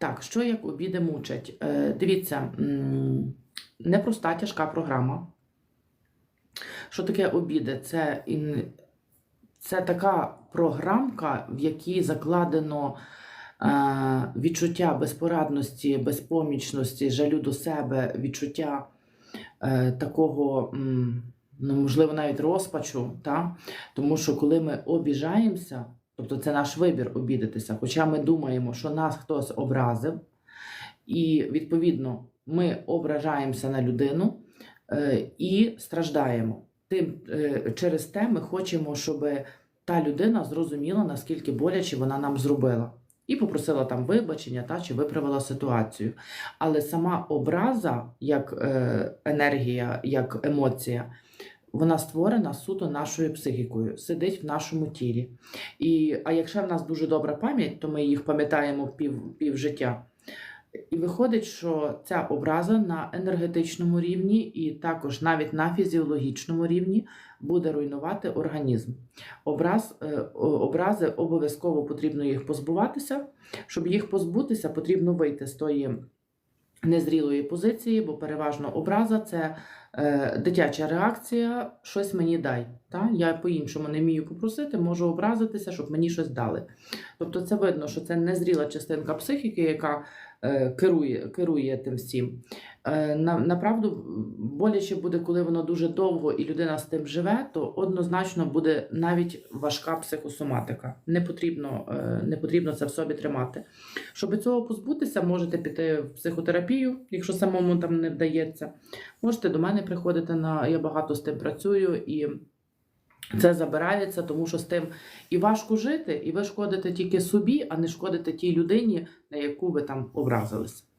Так, що як обіди мучать? Е, дивіться, непроста тяжка програма. Що таке обіди? Це, це така програмка, в якій закладено е, відчуття безпорадності, безпомічності, жалю до себе, відчуття е, такого, ну, можливо, навіть розпачу. Та? Тому що коли ми обіжаємося, тобто це наш вибір обідатися, хоча ми думаємо, що нас хтось образив, і відповідно ми ображаємося на людину е, і страждаємо. Тим, е, через те ми хочемо, щоб та людина зрозуміла, наскільки боляче вона нам зробила. І попросила там вибачення та, чи виправила ситуацію. Але сама образа, як е, енергія, як емоція, вона створена суто нашою психікою, сидить в нашому тілі. І, а якщо в нас дуже добра пам'ять, то ми їх пам'ятаємо пів, пів життя. І виходить, що ця образа на енергетичному рівні і також навіть на фізіологічному рівні буде руйнувати організм. Образ, е, образи обов'язково потрібно їх позбуватися. Щоб їх позбутися, потрібно вийти з тої незрілої позиції, бо переважно образа це дитяча реакція, щось мені дай. Та? Я по-іншому не вмію попросити, можу образитися, щоб мені щось дали. Тобто це видно, що це незріла частинка психіки, яка е, керує, керує тим всім. Е, на, направду боляче буде, коли воно дуже довго і людина з тим живе, то однозначно буде навіть важка психосоматика. Не потрібно, е, не потрібно це в собі тримати. Щоб цього позбутися, можете піти в психотерапію, якщо самому там не вдається. Можете до мене приходити на я багато з тим працюю і. Це забирається, тому що з тим і важко жити, і ви шкодите тільки собі, а не шкодите тій людині, на яку ви там образились.